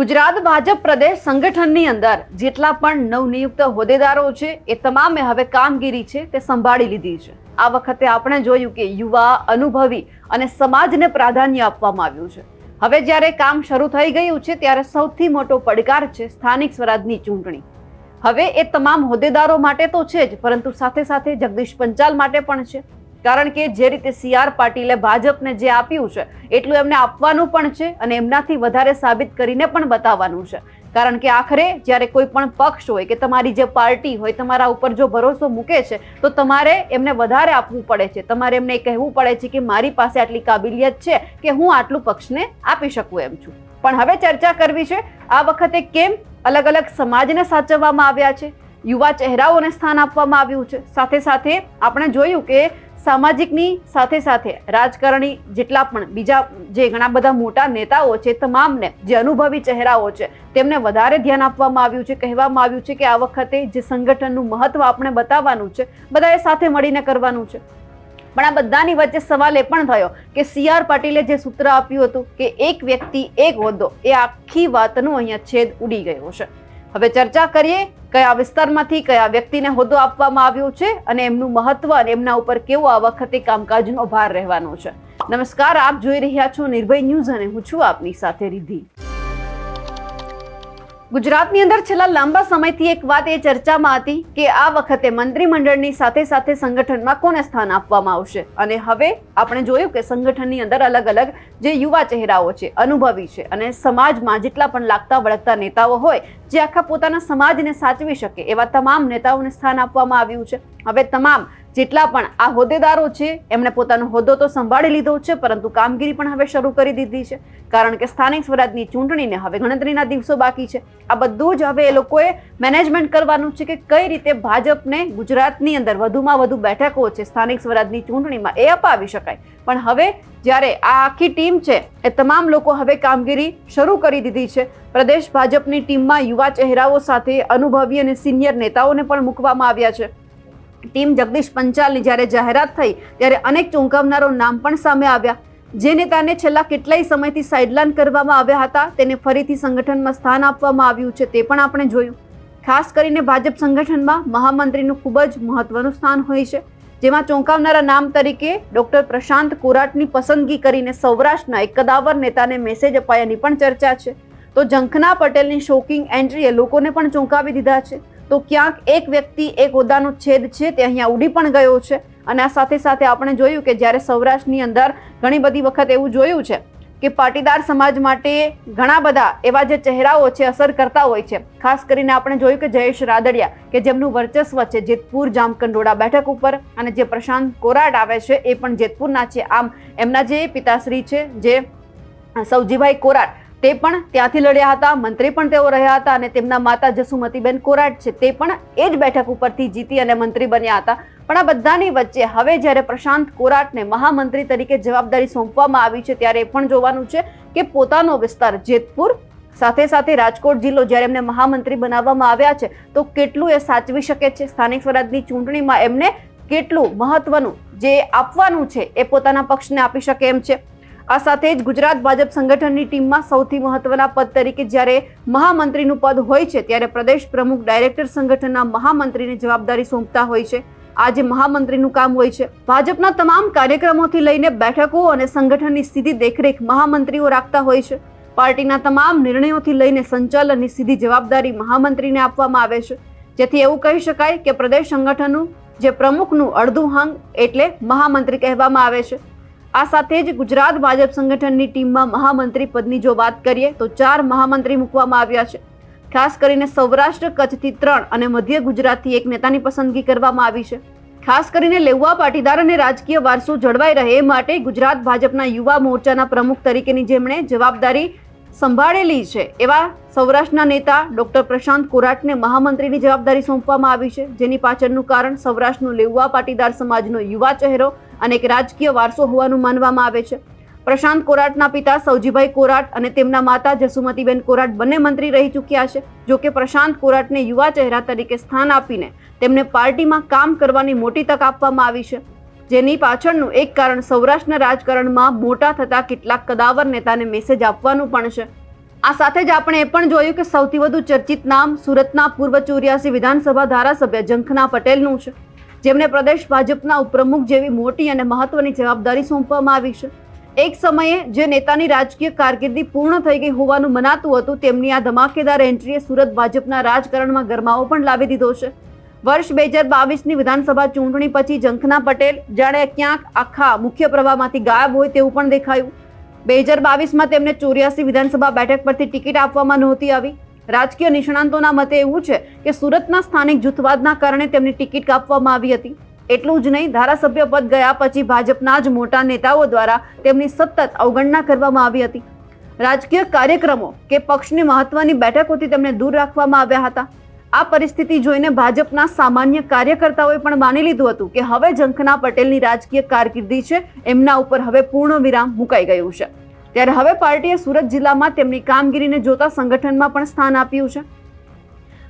ગુજરાત ભાજપ પ્રદેશ સંગઠનની અંદર જેટલા પણ નવનિયુક્ત હોદ્દેદારો છે, એ તમામે હવે કામગીરી છે, તે સંભાળી લીધી છે. આ વખતે આપણે જોયું કે યુવા, અનુભવી અને સમાજને પ્રાધાન્ય આપવામાં આવ્યું છે. હવે જ્યારે કામ શરૂ થઈ ગયું છે, ત્યારે સૌથી મોટો પડકાર છે સ્થાનિક સ્વરાજની ચૂંટણી. હવે એ તમામ હોદ્દેદારો માટે તો છે જ, પરંતુ સાથે સાથે જગદીશ પંચાલ માટે પણ છે. કારણ કે જે રીતે સી આર પાટીલે ભાજપને જે આપ્યું છે, એટલું એમને આપવાનું પણ છે અને એમનાથી વધારે સાબિત કરીને પણ બતાવવાનું છે. કારણ કે આખરે જ્યારે કોઈ પણ પક્ષ હોય કે તમારી જે પાર્ટી હોય, તમારા ઉપર જો ભરોસો મૂકે છે, તો તમારે એમને વધારે આપવું પડે છે. તમારે એમને કહેવું પડે છે કે મારી પાસે આટલી કાબિલિયત છે કે હું આટલું પક્ષને આપી શકું એમ છું. પણ હવે ચર્ચા કરવી છે, આ વખતે કેમ અલગ અલગ સમાજને સાચવવામાં આવ્યા છે? યુવા ચહેરાઓને સ્થાન આપવામાં આવ્યું છે. સાથે સાથે આપણે જોયું કે સામાજિકની સાથે સાથે રાજકારણી જેટલા પણ બીજા જે ઘણા બધા મોટા નેતાઓ છે, તમામને જે અનુભવી ચહેરાઓ છે, તેમને વધારે ધ્યાન આપવામાં આવ્યું છે, કહેવામાં આવ્યું છે કે આ વખતે જે સંગઠનનું મહત્વ આપણે બતાવવાનું છે, બધાએ સાથે મળીને કરવાનું છે. પણ આ બધાની વચ્ચે સવાલ એ પણ થયો કે સી આર પાટીલે જે સૂત્ર આપ્યું હતું કે એક વ્યક્તિ, એક હોદ્દો, એ આખી વાતનો અહીંયા છેદ ઉડી ગયો છે. હવે ચર્ચા કરીએ કયા વિસ્તારમાંથી કયા વ્યક્તિને હોદ્દો આપવામાં આવ્યો છે અને એમનું મહત્વ અને એમના ઉપર કેવો આ વખતે કામકાજનો ભાર રહેવાનો છે. નમસ્કાર, આપ જોઈ રહ્યા છો નિર્ભય ન્યૂઝ અને હું છું આપની સાથે રિધિ ગુજરાતની અંદર છેલ્લા લાંબા સમયથી એક વાત એ ચર્ચામાં હતી કે આ વખતે મંત્રીમંડળની સાથે સાથે સંગઠનમાં કોને સ્થાન આપવામાં આવશે? અને હવે આપણે જોયું કે સંગઠનની અંદર અલગ અલગ જે યુવા ચહેરાઓ છે, અનુભવી છે અને સમાજમાં જેટલા પણ લાગતા વળગતા નેતાઓ હોય, જે આખા પોતાના સમાજને સાચવી શકે એવા તમામ નેતાઓને સ્થાન આપવામાં આવ્યું છે. હવે તમામ જેટલા પણ આ હોદ્દેદારો છે, એમણે પોતાનો હોદ્દો તો સંભાળી લીધો છે, પરંતુ કામગીરી પણ હવે શરૂ કરી દીધી છે. કારણ કે સ્થાનિક સ્વરાજની ચૂંટણીને હવે ગણતરીના દિવસો બાકી છે. આ બધું જ હવે એ લોકોએ મેનેજમેન્ટ કરવાનું છે કે કઈ રીતે ભાજપને ગુજરાતની અંદર વધુમાં વધુ બેઠકો છે, સ્થાનિક સ્વરાજની ચૂંટણીમાં એ અપાવી શકાય. પણ હવે જ્યારે આ આખી ટીમ છે, એ તમામ લોકો હવે કામગીરી શરૂ કરી દીધી છે. પ્રદેશ ભાજપની ટીમમાં યુવા ચહેરાઓ સાથે અનુભવી અને સિનિયર નેતાઓને પણ મૂકવામાં આવ્યા છે. ટીમ જગદીશ પંચાલની જ્યારે જાહેરાત થઈ, ત્યારે અનેક ચૂંકાવનારો નામ પણ સામે આવ્યા. જે નેતાને છેલ્લા કેટલાય સમયથી સાઇડલાઇન કરવામાં આવ્યા હતા, તેને ફરીથી સંગઠનમાં સ્થાન આપવામાં આવ્યું છે તે પણ આપણે જોયું. ખાસ કરીને ભાજપ સંગઠનમાં મહામંત્રીનું ખૂબ જ મહત્વનું સ્થાન હોય છે, જેમાં ચોંકાવનારા નામ તરીકે ડોક્ટર પ્રશાંત કોરાટની પસંદગી કરીને સૌરાષ્ટ્રના એક કદાવર નેતાને મેસેજ અપાયાની પણ ચર્ચા છે. તો ઝંખના પટેલની શોકિંગ એન્ટ્રીએ લોકોને પણ ચોંકાવી દીધા છે. તો ક્યાંક એક વ્યક્તિ એક હોદ્દાનો છેદ છે, તે અહીંયા ઉડી પણ ગયો છે. અને આ સાથે સાથે આપણે જોયું કે જ્યારે સૌરાષ્ટ્રની અંદર ઘણી બધી વખત એવું જોયું છે કે પાટીદાર સમાજ માટે ઘણા બધા એવા જે ચહેરાઓ છે, અસર કરતા હોય છે. ખાસ કરીને આપણે જોયું કે જયેશ રાદડિયા, કે જેમનું વર્ચસ્વ છે જેતપુર જામકંડોળા બેઠક ઉપર અને જે પ્રશાંત કોરાટ આવે છે, એ પણ જેતપુરના છે. આમ એમના જે પિતાશ્રી છે, જે સૌજીભાઈ કોરાટ તે પણ ત્યાંથી લડ્યા હતા, મંત્રી પણ તેઓ રહ્યા હતા અને તેમના માતા જસુમતીબેન કોરાટ છે તે પણ એ જ બેઠક ઉપરથી જીતી અને મંત્રી બન્યા હતા. પણ આ બધાની વચ્ચે હવે જ્યારે પ્રશાંત કોરાટને મહામંત્રી તરીકે જવાબદારી સોંપવામાં આવી છે ત્યારે એ પણ જોવાનું છે કે પોતાનો વિસ્તાર જેતપુર સાથે સાથે રાજકોટ જિલ્લો જ્યારે એમને મહામંત્રી બનાવવામાં આવ્યા છે, તો કેટલું એ સાચવી શકે છે? સ્થાનિક સ્વરાજની ચૂંટણીમાં એમને કેટલું મહત્વનું જે આપવાનું છે એ પોતાના પક્ષને આપી શકે એમ છે? આ સાથે જ ગુજરાત ભાજપ સંગઠનની ટીમમાં સૌથી મહત્વના પદ તરીકે જ્યારે મહામંત્રીનું પદ હોય છે, ત્યારે પ્રદેશ પ્રમુખ ડાયરેક્ટર સંગઠનના મહામંત્રીને જવાબદારી સોંપતા હોય છે. આ જે મહામંત્રીનું કામ હોય છે, ભાજપના તમામ કાર્યક્રમોથી લઈને બેઠકો અને સંગઠનની સીધી દેખરેખ મહામંત્રીઓ રાખતા હોય છે. પાર્ટીના તમામ નિર્ણયોથી લઈને સંચાલનની સીધી જવાબદારી મહામંત્રીને આપવામાં આવે છે. જેથી એવું કહી શકાય કે પ્રદેશ સંગઠનનું જે પ્રમુખનું અડધું હંગ એટલે મહામંત્રી કહેવામાં આવે છે. આ સાથે જ ગુજરાત ભાજપ સંગઠનની ટીમમાં મહામંત્રી પદની જો વાત કરીએ, તો ચાર મહામંત્રી મૂકવામાં આવ્યા છે. ખાસ કરીને સૌરાષ્ટ્ર, કચ્છથી ત્રણ અને મધ્ય ગુજરાતથી એક નેતાની પસંદગી કરવામાં આવી છે. ખાસ કરીને લેઉવા પાટીદાર અને રાજકીય વારસો જળવાઈ રહે એ માટે ગુજરાત ભાજપના યુવા મોરચાના પ્રમુખ તરીકેની જેમણે જવાબદારી સંભાળેલી છે, એવા સૌરાષ્ટ્રના નેતા ડોક્ટર પ્રશાંત કોરાટને મહામંત્રીની જવાબદારી સોંપવામાં આવી છે. જેની પાછળનું કારણ સૌરાષ્ટ્રનો લેઉવા પાટીદાર સમાજનો યુવા ચહેરો અને એક રાજકીય વારસો હોવાનું માનવામાં આવે છે. પ્રશાંત કોરાટના પિતા સૌજીભાઈ કોરાટ અને તેમના માતા જસુમતીબેન કોરાટ બંને મંત્રી રહી ચૂક્યા છે. જો કે પ્રશાંત કોરાટને યુવા ચહેરા તરીકે સ્થાન આપીને તેમને પાર્ટીમાં કામ કરવાની મોટી તક આપવામાં આવી છે. જેની પાછળનું એક કારણ સૌરાષ્ટ્રના રાજકારણમાં મોટા થતા કેટલાક કદાવર નેતાને મેસેજ આપવાનું પણ છે. આ સાથે જ આપણે એ પણ જોયું કે સૌથી વધુ ચર્ચિત નામ સુરતના પૂર્વ ચોર્યાસી વિધાનસભા ધારાસભ્ય જંખના પટેલનું છે. જેમને પ્રદેશ ભાજપના ઉપપ્રમુખ જેવી મોટી અને મહત્વની જવાબદારી સોંપવામાં આવી છે. એક સમયે જે નેતાની રાજકીય કારકિર્દી પૂર્ણ થઈ ગઈ હોવાનું મનાતું હતું, તેમની આ ધમાકેદાર એન્ટ્રીએ સુરત ભાજપના રાજકારણમાં ગરમાવો પણ લાવી દીધો છે. વર્ષ બે હજાર બાવીસની વિધાનસભા ચૂંટણી પછી જંખના પટેલ, જાણે ક્યાંક આખા મુખ્ય પ્રવાહમાંથી ગાયબ હોય તેવું પણ દેખાયું. બે હજાર બાવીસમાં તેમને ચોર્યાસી વિધાનસભા બેઠક પરથી ટિકિટ આપવામાં નહોતી આવી. રાજકીય નિષ્ણાંતોના મતે એવું છે કે સુરતના સ્થાનિક જૂથવાદના કારણે તેમની ટિકિટ કાપવામાં આવી હતી. એટલું જ નહીં, ધારાસભ્ય પદ ગયા પછી ભાજપના જ મોટા નેતાઓ દ્વારા તેમની સતત અવગણના કરવામાં આવી હતી. રાજકીય કાર્યક્રમો કે પક્ષની મહત્વની બેઠકોથી તેમને દૂર રાખવામાં આવ્યા હતા. આ પરિસ્થિતિ જોઈને ભાજપના સામાન્ય કાર્યકર્તાઓએ પણ માની લીધું હતું કે હવે જંખના પટેલની રાજકીય કારકિર્દી છે, એમના ઉપર હવે પૂર્ણ વિરામ મુકાઈ ગયું છે. ત્યારે હવે પાર્ટીએ સુરત જિલ્લામાં તેમની કામગીરીને જોતા સંગઠનમાં પણ સ્થાન આપ્યું છે.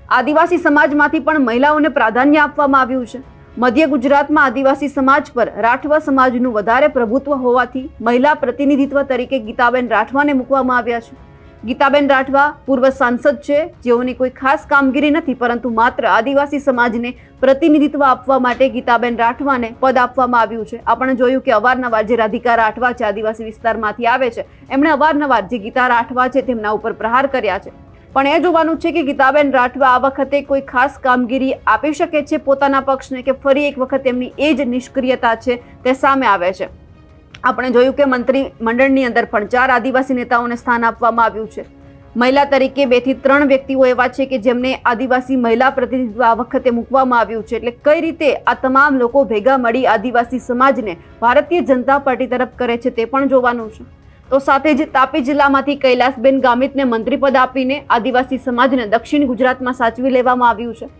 આદિવાસી સમાજમાંથી પણ મહિલાઓને પ્રાધાન્ય આપવામાં આવ્યું છે. મધ્ય ગુજરાતમાં આદિવાસી સમાજ પર રાઠવા સમાજનું વધારે પ્રભુત્વ હોવાથી મહિલા પ્રતિનિધિત્વ તરીકે ગીતાબેન રાઠવાને મૂકવામાં આવ્યા છે. ગીતાબેન રાઠવા પૂર્વ સાંસદ છે. જેઓની કોઈ ખાસ કામગીરી નથી, પરંતુ માત્ર આદિવાસી સમાજને પ્રતિનિધિત્વ આપવા માટે ગીતાબેન રાઠવાને પદ આપવામાં આવ્યું છે. આપણે જોયું કે અવારનવાર જે રાધિકા રાઠવા છે, આદિવાસી વિસ્તારમાંથી આવે છે, એમણે અવારનવાર જે ગીતા રાઠવા છે, તેમના ઉપર પ્રહાર કર્યા છે. પણ એ જોવાનું છે કે ગીતાબેન રાઠવા આ વખતે કોઈ ખાસ કામગીરી આપી શકે છે પોતાના પક્ષને, કે ફરી એક વખત એમની એ જ નિષ્ક્રિયતા છે તે સામે આવે છે? આપણે જોયું કે મંત્રી મંડળની અંદર પણ ચાર આદિવાસી નેતાઓને સ્થાન આપવામાં આવ્યું છે. મહિલા તરીકે બેથી ત્રણ વ્યક્તિઓ એવા છે કે જેમને આદિવાસી મહિલા પ્રતિનિધિત્વ આ વખતે મૂકવામાં આવ્યું છે. એટલે કઈ રીતે આ તમામ લોકો ભેગા મળી આદિવાસી સમાજને ભારતીય જનતા પાર્ટી તરફ કરે છે તે પણ જોવાનું છે. તો સાથે જ તાપી જિલ્લામાંથી કૈલાસબેન ગામિતને મંત્રીપદ આપીને આદિવાસી સમાજને દક્ષિણ ગુજરાતમાં સાચવી લેવામાં આવ્યું છે.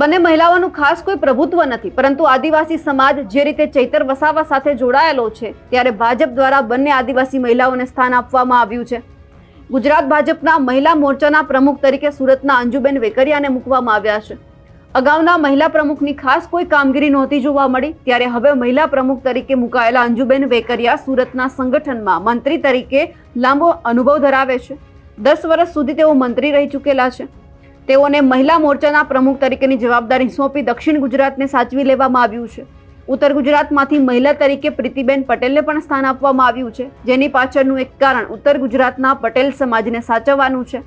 બંને મહિલાઓનું ખાસ કોઈ પ્રભુત્વ નથી, પરંતુ આદિવાસી સમાજ જે રીતે ચૈતર વસાવા સાથે જોડાયેલો છે, ત્યારે ભાજપ દ્વારા બંને આદિવાસી મહિલાઓને સ્થાન આપવામાં આવ્યું છે. ગુજરાત ભાજપના મહિલા મોરચાના પ્રમુખ તરીકે સુરતના અંજુબેન વેકરિયાને મૂકવામાં આવ્યા છે. અગાઉના મહિલા પ્રમુખની ખાસ કોઈ કામગીરી નહોતી જોવા મળી, ત્યારે હવે મહિલા પ્રમુખ તરીકે મુકાયેલા અંજુબેન વેકરિયા સુરતના સંગઠનમાં મંત્રી તરીકે લાંબો અનુભવ ધરાવે છે. દસ વર્ષ સુધી તેઓ મંત્રી રહી ચૂકેલા છે. તેઓને મહિલા મોરચાના પ્રમુખ તરીકેની જવાબદારી સોંપી દક્ષિણ ગુજરાતને સાચવી લેવામાં આવ્યું છે. ઉત્તર ગુજરાતમાંથી મહિલા તરીકે પ્રીતિબેન પટેલને પણ સ્થાન આપવામાં આવ્યું છે. જેની પાછળનું એક કારણ ઉત્તર ગુજરાતના પટેલ સમાજને સાચવવાનું છે.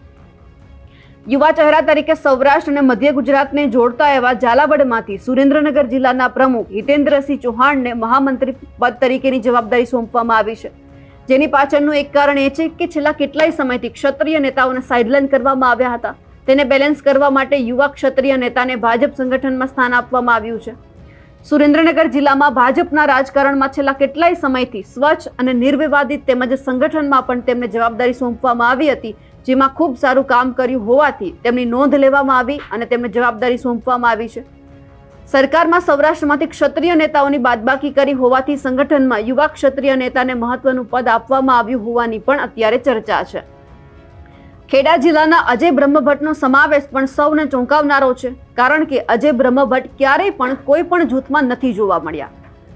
યુવા ચહેરા તરીકે સૌરાષ્ટ્ર અને મધ્ય ગુજરાતને જોડતા એવા ઝાલાવાડમાંથી સુરેન્દ્રનગર જિલ્લાના પ્રમુખ હિતેન્દ્રસિંહ ચૌહાણને મહામંત્રી પદ તરીકેની જવાબદારી સોંપવામાં આવી છે. જેની પાછળનું એક કારણ એ છે કે છેલ્લા કેટલાય સમયથી ક્ષત્રિય નેતાઓને સાઇડલાઇન કરવામાં આવ્યા હતા. તેને બેલેન્સ કરવા માટે યુવા ક્ષત્રિય નેતાને ભાજપ સંગઠનમાં સ્થાન આપવામાં આવ્યું છે. સુરેન્દ્રનગર જિલ્લામાં ભાજપના રાજકારણમાં છેલ્લા કેટલાય સમયથી સ્વચ્છ અને નિર્વિવાદિત તેમજ સંગઠનમાં પણ તેમને જવાબદારી સોંપવામાં આવી હતી, જેમાં ખૂબ સારું કામ કર્યું હોવાથી તેમની નોંધ લેવામાં આવી અને તેમને જવાબદારી સોંપવામાં આવી છે. સરકારમાં સૌરાષ્ટ્રમાંથી ક્ષત્રિય નેતાઓની બાદબાકી કરી હોવાથી સંગઠનમાં યુવા ક્ષત્રિય નેતાને મહત્વનું પદ આપવામાં આવ્યું હોવાની પણ અત્યારે ચર્ચા છે. ખેડા જિલ્લાના અજય બ્રહ્મભટ્ટનો સમાવેશ પણ સૌને ચોંકાવનારો છે, કારણ કે અજય બ્રહ્મભટ્ટ ક્યારેય પણ કોઈ પણ જૂથમાં નથી જોવા મળ્યા.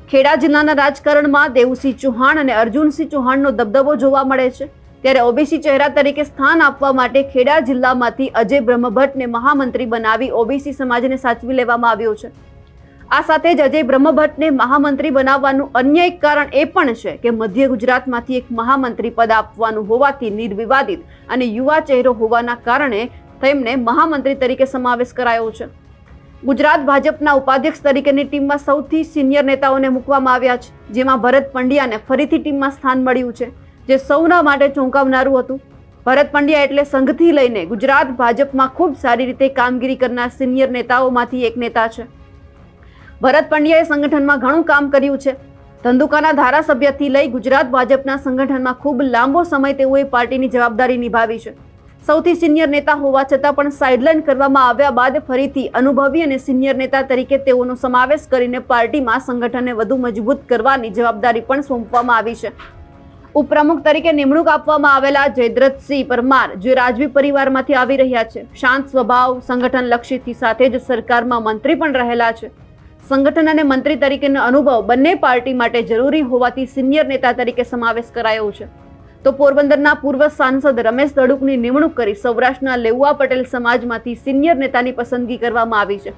ખેડા જિલ્લાના રાજકારણમાં દેવુસિંહ ચૌહાણ અને અર્જુનસિંહ ચૌહાણનો દબદબો જોવા મળે છે. ત્યારે ઓબીસી ચહેરા તરીકે સ્થાન આપવા માટે ખેડા જિલ્લામાંથી અજય બ્રહ્મભટ્ટને મહામંત્રી બનાવી ઓબીસી સમાજને સાચવી લેવામાં આવ્યો છે. આ સાથે જ અજય બ્રહ્મભટ્ટને મહામંત્રી બનાવવાનું અન્ય એક કારણ એ પણ છે કે મધ્ય ગુજરાતમાંથી એક મહામંત્રી પદ આપવાનું હોવાથી નિર્વિવાદિત અને યુવા ચહેરો હોવાના કારણે તેમને મહામંત્રી તરીકે સમાવેશ કરાયો છે. ગુજરાત ભાજપના ઉપાધ્યક્ષ તરીકેની ટીમમાં સૌથી સિનિયર નેતાઓને મૂકવામાં આવ્યા છે, જેમાં ભરત પંડ્યાને ફરીથી ટીમમાં સ્થાન મળ્યું છે, જે સૌના માટે ચોંકાવનારું હતું. ભરત પંડ્યા એટલે સંઘથી લઈને ગુજરાત ભાજપમાં ખૂબ સારી રીતે કામગીરી કરનાર સિનિયર નેતાઓમાંથી એક નેતા છે. ભરત પંડ્યાએ સંગઠનમાં ઘણું કામ કર્યું છે. ધંધુકાના ધારાસભ્યથી લઈ ગુજરાત ભાજપના સંગઠનમાં ખૂબ લાંબો સમય તેઓએ પાર્ટીની જવાબદારી નિભાવી છે. સૌથી સિનિયર નેતા હોવા છતાં પણ સાઇડલાઇન કરવામાં આવ્યા બાદ ફરીથી અનુભવી અને સિનિયર નેતા તરીકે તેઓનો સમાવેશ કરીને પાર્ટીમાં સંગઠનને વધુ મજબૂત કરવાની જવાબદારી પણ સોંપવામાં આવી છે. ઉપપ્રમુખ તરીકે નિમણૂક આપવામાં આવેલા જયદ્રથસિંહ પરમાર, જે રાજવી પરિવારમાંથી આવી રહ્યા છે. શાંત સ્વભાવ સંગઠન લક્ષીથી સાથે જ સરકારમાં મંત્રી પણ રહેલા છે. સંગઠન અને મંત્રી તરીકેનો અનુભવ બંને પાર્ટી માટે જરૂરી હોવાથી સિનિયર નેતા તરીકે સમાવેશ કરાયો છે. તો પોરબંદરના પૂર્વ સાંસદ રમેશ દડુકની નિમણૂક કરી સૌરાષ્ટ્રના લેઉવા પટેલ સમાજમાંથી સિનિયર નેતાની પસંદગી કરવામાં આવી છે.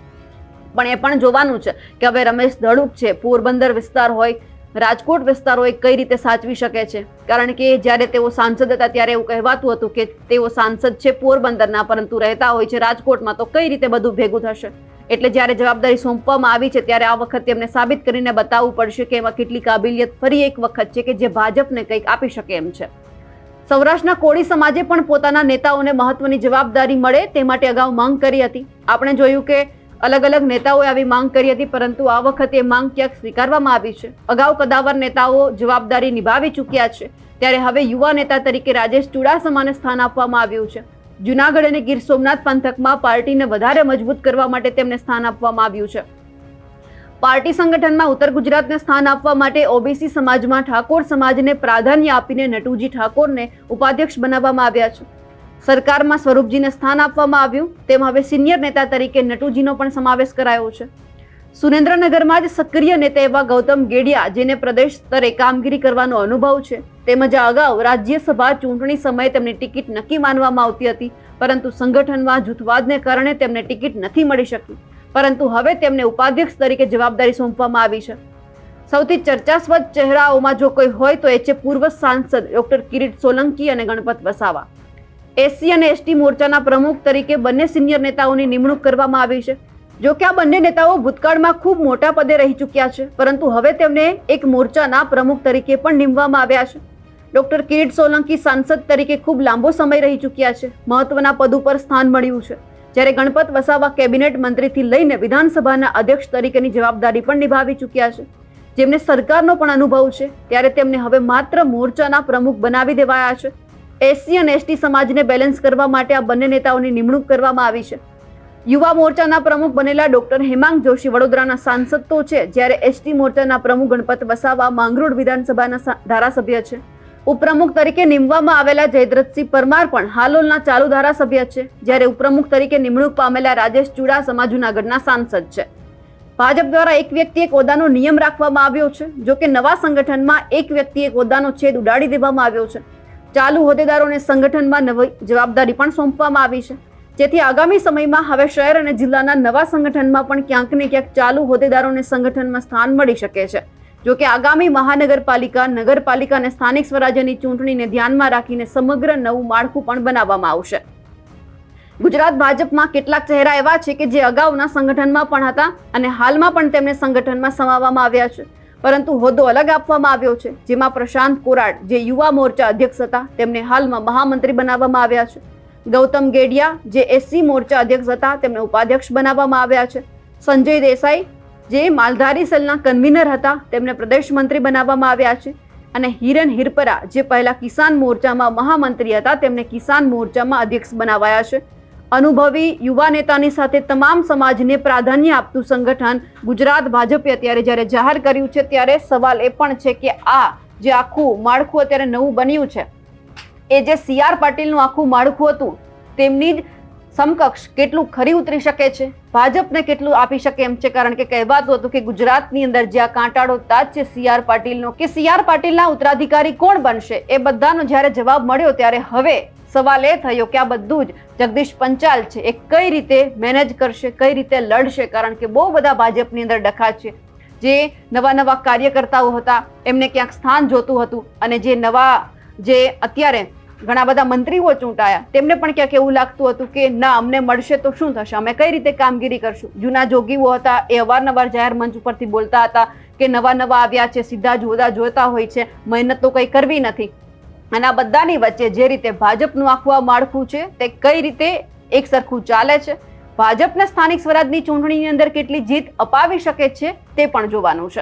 પણ એ પણ જોવાનું છે કે હવે રમેશ ધડુક છે, પોરબંદર વિસ્તાર હોય, રાજકોટ વિસ્તાર હોય, કઈ રીતે સાચવી શકે છે? કારણ કે જ્યારે તેઓ સાંસદ હતા ત્યારે એવું કહેવાતું હતું કે તેઓ સાંસદ છે પોરબંદરના, પરંતુ રહેતા હોય છે રાજકોટમાં, તો કઈ રીતે બધું ભેગું થશે? એટલે જ્યારે જવાબદારી સોંપવામાં આવી છે, ત્યારે આ વખતે એમને સાબિત કરીને બતાવવું પડશે કે એમાં કેટલી કાબિલિયત ફરી એક વખત છે કે જે ભાજપને કંઈક આપી શકે એમ છે. સૌરાષ્ટ્રના કોળી સમાજે પણ પોતાના નેતાઓને મહત્વની જવાબદારી મળે તે માટે અગાઉ માંગ કરી હતી. આપણે જોયું કે અલગ અલગ નેતાઓએ આવી માંગ કરી હતી, પરંતુ આ વખતે માંગ ક્યાંક સ્વીકારવામાં આવી છે. અગાઉ કદાવર નેતાઓ જવાબદારી નિભાવી ચૂક્યા છે, ત્યારે હવે યુવા નેતા તરીકે રાજેશ ચુડાસમાને સ્થાન આપવામાં આવ્યું છે. જુનાગઢ અને ગીર સોમનાથ પંથકમાં પાર્ટીને વધારે મજબૂત કરવા માટે તેમને સ્થાન આપવામાં આવ્યું છે. પાર્ટી સંગઠનમાં ઉત્તર ગુજરાતને સ્થાન આપવા માટે ઓબીસી સમાજમાં ઠાકોર સમાજને પ્રાધાન્ય આપીને નટુજી ઠાકોરને ઉપાધ્યક્ષ બનાવવામાં આવ્યા છે. સરકારમાં સ્વરૂપજીને સ્થાન આપવામાં આવ્યું, તેમ હવે સિનિયર નેતા તરીકે નટુજીનો પણ સમાવેશ કરાયો છે. સુરેન્દ્રનગરમાં જ સક્રિય નેતા એવા ગૌતમ ગેડિયા, જેને પ્રદેશ સ્તરે કામગીરી કરવાનો અનુભવ છે. તેમજ અગાઉ રાજ્યસભા ચૂંટણી સમયે તેમની ટિકિટ નક્કી માનવામાં આવતી હતી, પરંતુ સંગઠનમાં જૂથવાદને કારણે તેમને ટિકિટ નથી મળી શકી. પરંતુ હવે તેમને ઉપાધ્યક્ષ તરીકે જવાબદારી સોંપવામાં આવી છે. સૌથી ચર્ચાસ્પદ ચહેરાઓમાં જો કોઈ હોય તો એ છે પૂર્વ સાંસદ ડોક્ટર કિરીટ સોલંકી અને ગણપત વસાવા. એસસી અને એસટી મોરચાના પ્રમુખ તરીકે બંને સિનિયર નેતાઓની નિમણૂક કરવામાં આવી છે. જો કે આ બંને નેતાઓ ભૂતકાળમાં ખૂબ મોટા પદે રહી ચૂક્યા છે, પરંતુ હવે તેમને એક મોરચાના પ્રમુખ તરીકે પણ નીમવામાં આવ્યા છે. ડોક્ટર કિરીટ સોલંકી સાંસદ તરીકે ખૂબ લાંબો સમય રહી ચૂક્યા છે, મહત્વના પદ ઉપર સ્થાન મળ્યું છે. જ્યારે ગણપત વસાવા કેબિનેટ મંત્રીથી લઈને વિધાનસભાના અધ્યક્ષ તરીકેની જવાબદારી પણ નિભાવી ચૂક્યા છે. જેમને સરકારનો પણ અનુભવ છે, ત્યારે તેમને હવે માત્ર મોરચાના પ્રમુખ બનાવી દેવાયા છે. એસસી અને એસટી સમાજને બેલેન્સ કરવા માટે આ બંને નેતાઓની નિમણૂક કરવામાં આવી છે. યુવા મોરચાના પ્રમુખ બનેલા ડોક્ટર હેમાંગ જોશી વડોદરાના સાંસદ તો છે, જ્યારે એસટી મોરચાના પ્રમુખ ગણપત વસાવા માંગરોળ વિધાનસભાના ધારાસભ્ય છે. ઉપપ્રમુખ તરીકે નિમવામાં આવેલા જયદ્રથસિંહ પરમાર પણ હાલોલના ચાલુ ધારાસભ્ય છે, જ્યારે ઉપપ્રમુખ તરીકે નિમણૂક પામેલા રાજેશ ચુડાસમા જૂનાગઢના સાંસદ છે. ભાજપ દ્વારા એક વ્યક્તિ એક હોદ્દાનો નિયમ રાખવામાં આવ્યો છે, જો કે નવા સંગઠનમાં એક વ્યક્તિ એક હોદ્દાનો છેદ ઉડાડી દેવામાં આવ્યો છે. ચાલુ હોદ્દેદારોને સંગઠનમાં નવી જવાબદારી પણ સોંપવામાં આવી છે. જેથી આગામી સમયમાં હવે શહેર અને જિલ્લાના નવા સંગઠનમાં પણ ક્યાંક ને ક્યાંક ચાલુ હોદ્દેદારોને સંગઠનમાં સ્થાન મળી શકે છે. જોકે આગામી મહાનગરપાલિકા, નગરપાલિકા અને સ્થાનિક સ્વરાજ્યની ચૂંટણીને ધ્યાનમાં રાખીને સમગ્ર નવું માળખું પણ બનાવવામાં આવશે. ગુજરાત ભાજપમાં કેટલાક ચહેરા એવા છે કે જે અગાઉના સંગઠનમાં પણ હતા અને હાલમાં પણ તેમને સંગઠનમાં સમાવવામાં આવ્યા છે. પરંતુ હોદ્દો અલગ આપવામાં આવ્યો છે, જેમાં પ્રશાંત કોરાડ, જે યુવા મોરચા અધ્યક્ષ હતા, તેમને હાલમાં મહામંત્રી બનાવવામાં આવ્યા છે. ગૌતમ ગેડિયા, જે એસસી મોરચા અધ્યક્ષ હતા, તેમને ઉપાધ્યક્ષ બનાવવામાં આવ્યા છે. સંજય દેસાઈ, જે માલધારી સેલના કન્વીનર હતા, તેમને પ્રદેશ મંત્રી બનાવવામાં આવ્યા છે. અને હિરન હિરપરા, જે પહેલા કિસાન મોરચામાં મહામંત્રી હતા, તેમને કિસાન મોરચામાં અધ્યક્ષ બનાવાયા છે. અનુભવી યુવા નેતાની સાથે તમામ સમાજને પ્રાધાન્ય આપતું સંગઠન ગુજરાત ભાજપે અત્યારે જ્યારે જાહેર કર્યું છે, ત્યારે સવાલ એ પણ છે કે આ જે આખું માળખું અત્યારે નવું બન્યું છે. એ જે સી આર પાટીલનું આખું માળખું હતું, તેમની જ સમકક્ષ કેટલું ખરી ઉતરી શકે છે? ભાજપને કેટલું આપી શકે એમ છે? કારણ કે કહેવાતું હતું કે ગુજરાતની અંદર જ્યાં કાંટાળો તાજ છે સી આર પાટીલનો કે સી આર પાટીલના ઉત્તરાધિકારી કોણ બનશે? એ બધાનો જ્યારે જવાબ મળ્યો ત્યારે હવે સવાલ એ થયો કે આ બધું જ જગદીશ પંચાલ છે. એ કઈ રીતે મેનેજ કરશે? કઈ રીતે લડશે? કારણ કે બહુ બધા ભાજપની અંદર ડખા છે. જે નવા નવા કાર્યકર્તાઓ હતા, એમને ક્યાંક સ્થાન જોતું હતું અને જે નવા જે અત્યારે ઘણા બધા મંત્રીઓ ચૂંટાયા. તેમને પણ ક્યાંક એવું લાગતું હતું કે, ના, અમને મળશે તો શું થશે? અમે કઈ રીતે કામગીરી કરશું? જૂના જોગીઓ હતા, એ અવારનવાર જાહેર મંચ ઉપરથી બોલતા હતા કે, નવા નવા આવ્યા છે, સીધા જોદા જોતા હોય છે, મહેનત તો કંઈ કરવી નથી. અને બધાની વચ્ચે જે રીતે ભાજપનું આખું આ માળખું છે, તે કઈ રીતે એક સરખું ચાલે છે? ભાજપને સ્થાનિક સ્વરાજની ચૂંટણીની અંદર કેટલી જીત અપાવી શકે છે, તે પણ જોવાનું છે.